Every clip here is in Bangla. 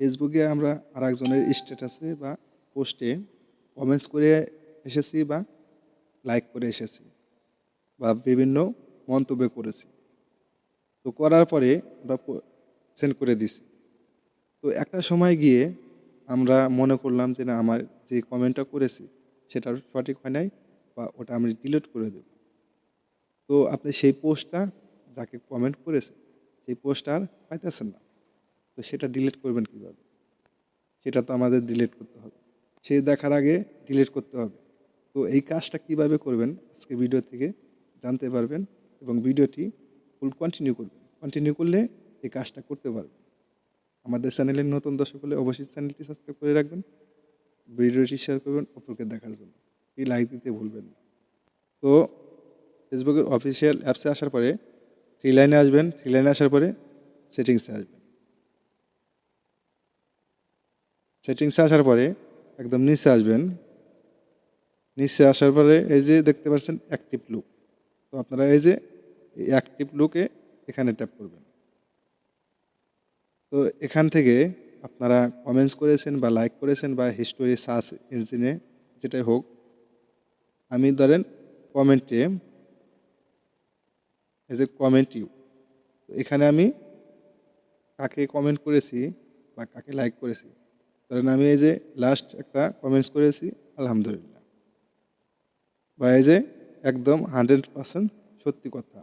ফেসবুকে আমরা আরেকজনের স্ট্যাটাসে বা পোস্টে কমেন্টস করে এসেছি বা লাইক করে এসেছি বা বিভিন্ন মন্তব্য করেছি। তো করার পরে আমরা সেন্ড করে দিছি। তো একটা সময় গিয়ে আমরা মনে করলাম যে না, আমার যে কমেন্টটা করেছি সেটা সঠিক হয় নাই বা ওটা আমি ডিলিট করে দেব। তো আপনি সেই পোস্টটা যাকে কমেন্ট করেছে, সেই পোস্টটা আর পাইতেছেন না। তো সেটা ডিলিট করবেন কীভাবে? সেটা তো আমাদের ডিলিট করতে হবে। সে দেখার আগে ডিলিট করতে হবে। তো এই কাজটা কীভাবে করবেন আজকে ভিডিও থেকে জানতে পারবেন এবং ভিডিওটি ফুল কন্টিনিউ করবেন। কন্টিনিউ করলে এই কাজটা করতে পারবেন। আমাদের চ্যানেলের নতুন দর্শক হলে অবশ্যই চ্যানেলটি সাবস্ক্রাইব করে রাখবেন। ভিডিওটি শেয়ার করবেন অপরকে দেখার জন্য। এই লাইক দিতে ভুলবেন না। তো ফেসবুকের অফিসিয়াল অ্যাপসে আসার পরে থ্রি লাইনে আসবেন। থ্রি লাইনে আসার পরে সেটিংসে আসবেন। সেটিংসে আসার পরে একদম নিচে আসবেন। নিচে আসার পরে এই যে দেখতে পাচ্ছেন অ্যাক্টিভ লুক তো আপনারা এই যে অ্যাক্টিভ লুকে এখানে ট্যাপ করবেন। তো এখান থেকে আপনারা কমেন্টস করেছেন বা লাইক করেছেন বা হিস্টোরি সার্চ ইঞ্জিনে যেটাই হোক, আমি ধরেন কমেন্টে এই এ কমেন্ট ইউ এখানে আমি কাকে কমেন্ট করেছি বা কাকে লাইক করেছি ধরেন আমি এই যে লাস্ট একটা কমেন্টস করেছি, আলহামদুলিল্লাহ। বা এই যে একদম হান্ড্রেড পার্সেন্ট সত্যি কথা।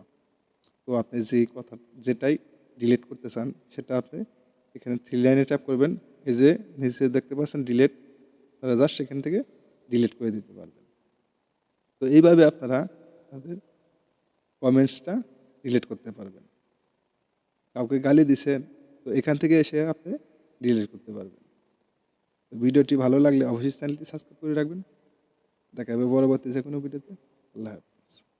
তো আপনি যে কথা, যেটাই ডিলিট করতে চান, সেটা আপনি এখানে থ্রি লাইনে ট্যাপ করবেন। এই যে নিচে দেখতে পাচ্ছেন ডিলিট তারা জাস্ট সেখান থেকে ডিলিট করে দিতে পারবেন। তো এইভাবে আপনারা আপনাদের কমেন্টসটা ডিলিট করতে পারবেন। কাউকে গালি দিছেন, তো এখান থেকে এসে আপনি ডিলিট করতে পারবেন। ভিডিওটি ভালো লাগলে অবশ্যই চ্যানেলটি সাবস্ক্রাইব করে রাখবেন। দেখা হবে পরবর্তী যে কোনো ভিডিওতে। আল্লাহ হাফিজ।